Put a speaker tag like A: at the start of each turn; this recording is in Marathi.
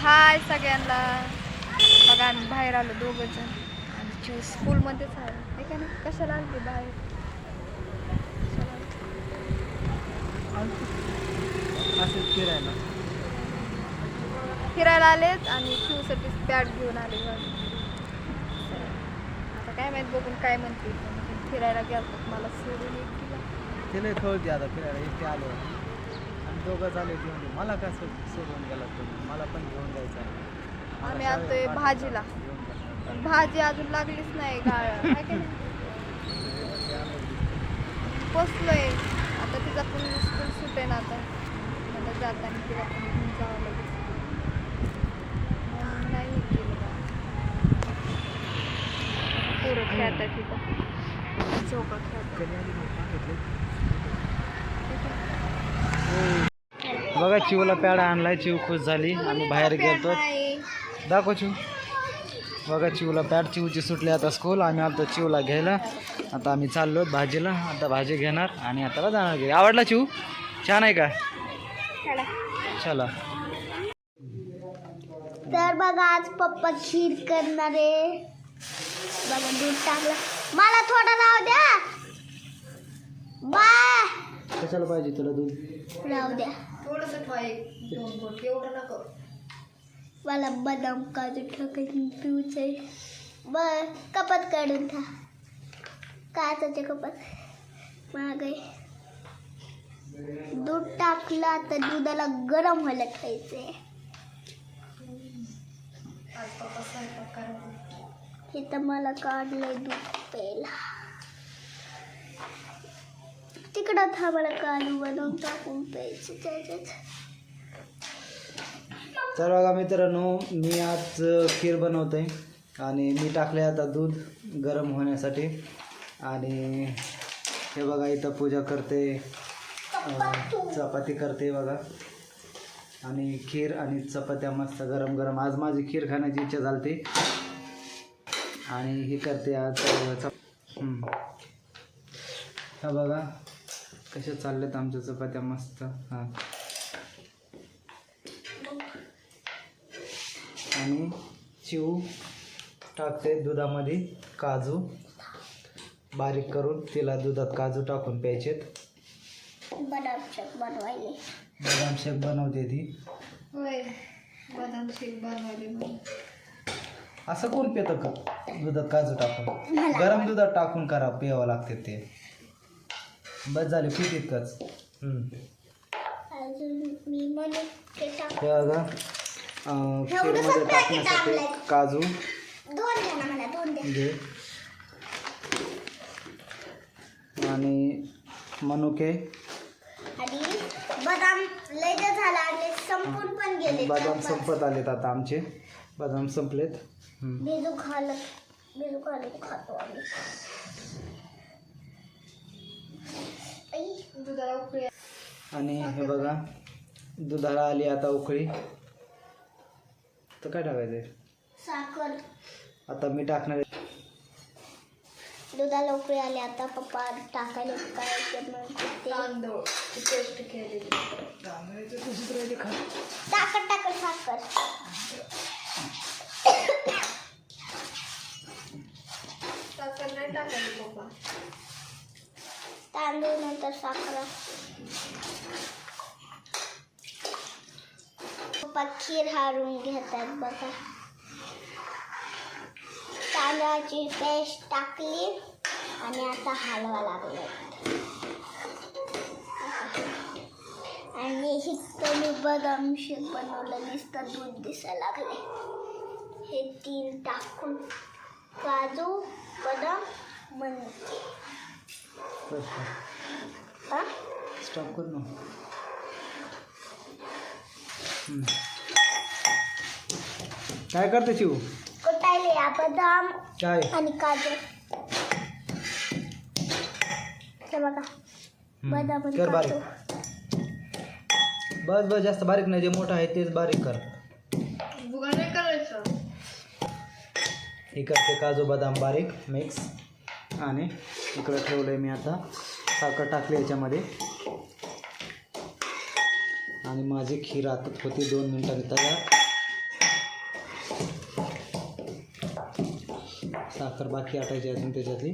A: हाय सगळ्यांना. बघा आम्ही बाहेर आलो दोघं जण आणि चिव स्कूलमध्येच आहे हे का नाही? कशाला आलते बाहेर? कशाला
B: फिरायला
A: फिरायला आलेत आणि चिवसाठी पॅट घेऊन आले आता काय माहीत बघून काय म्हणते फिरायला गेलो मला सोडून एकटीला
B: तिला कळते आता फिरायला. एकटे आलो. दोघं झाले घेऊन ये. मला कसं सोडून गेला तुम्ही मला पण घेऊन जायचं आहे मला
A: आम्ही
B: शाळेत
A: आलतोय
B: पाठवायचं.
A: भाजीला.
B: घेऊन जा.
A: पण भाजी अजून लागलीच नाही गाळ काय काय पोचलोय आता तिचा पण स्कूल सुटे ना आता मला जाताना तिला पण घेऊन जावं लागेल म्हणून नाही हे केलं बा. पोरं खेळतात तिथं चौका खेळतात
B: कधी आली मग सांगितलं? बघा चिवला पॅड आणलाय चिव खुश झाली आम्ही बाहेर गेलतो. दाखव चिव. बघा चिवला पॅड चिवची सुटली आता स्कूल आम्ही आलतो चिवला घ्यायला. आता आम्ही चाललो भाजीला आता भाजी घेणार आणि आता जाणार घरी. आवडला चिव? छान आहे का? चला.
C: तर बघा आज पप्पा खीर करणार आहे. बघा दूध टाकलं. मला थोडं राहू द्या. बाय
B: कशाला पाहिजे तुला दूध?
C: राहू द्या.
A: थोडंसं ठेवा एक दोन बोट एवढं नको.
C: मला बदाम काजू टाकायचं पिऊचंय बर कपात काढून खा काचाच्या कपात? महाग आहे दूध टाकलं आता दुधाला गरम व्हायला
A: करायचा
C: हे तर मला काढलंय दूध प्यायला. तिकडं थांबायला कालू बनवून टाकून प्यायचं त्याच्यात.
B: तर बघा मित्रांनो मी आज खीर बनवते आहे आणि मी टाकले आता दूध गरम होण्यासाठी. आणि हे बघा इथं पूजा करते चपाती करते बघा. आणि खीर आणि चपात्या मस्त गरम गरम. आज माझी खीर खाण्याची इच्छा झाली आणि हे करते आज चप बघा कशा चालल्यात आमच्या चपात्या मस्त? हां. आणि चिव टाकते दुधामध्ये काजू. बारीक करून तिला दुधात काजू टाकून प्यायचेत.
C: बदाम शेक बनवायले.
B: बदाम शेक बनवते ती.
A: होय बदाम शेक बनवायले म्हणून.
B: असं कोण पितं का? दुधात काजू टाकून. गरम दुधात टाकून करा प्यावं लागते ते. बस झाले पित इतकंच. हम्म.
C: अजून मी म्हणून ते टाक
B: हे बघा अं, खीरमध्ये टाकण्यासाठी काजू.
C: दोन द्या ना मला दोन द्या.
B: घे आणि मनुके.
C: आणि बदाम लय दिवस झाला आणि संपून पण गेले
B: बदाम
C: चार-पाच.
B: संपत आलेत आता आमचे. बदाम संपलेत. हम्म.
C: बिजू घालत बिजू घालून खातो आम्ही.
A: दुधाला उकळी
B: आणि हे बघा दुधाला आली आता उकळी. तर काय टाकायचंय
C: साखर.
B: आता मी टाकणार आहे.
C: दुधाला उकळी आली आता पप्पा टाकायला काय ते म्हणते ते.
A: तांदूळ पेस्ट केलेली.
C: साखर टाकल साखर
A: नाही टाकायची पप्पा
C: तांदूळ नंतर साखर पप्पा खीर हारून घेतात बघा. तांदळाची पेस्ट टाकली आणि आता हलवा लागले. आणि हे मी बदाम शेक बनवलं नुसतं दूध दिसायला लागले हे तीन टाकून काजू बदाम म्हणते
B: स्टॉप कर ना. हम्म. काय करते चिव
C: कुटायले बदाम
B: काय?
C: आणि काजू. हे बघा.
B: हम्म.
C: बदाम आणि
B: कर
C: काजू.
B: बारीक बस बस जास्त बारीक नाही जे मोठं आहे तेच बारीक कर.
A: बुगा नाही करायचं.
B: हे करते काजू बदाम बारीक मिक्स आणि इकडं ठेवलं आहे मी आता. साखर टाकली याच्यामध्ये. आणि माझी खीर आता होती दोन मिनटांनी. तयार साखर बाकी आटायची अजून त्याच्यातली.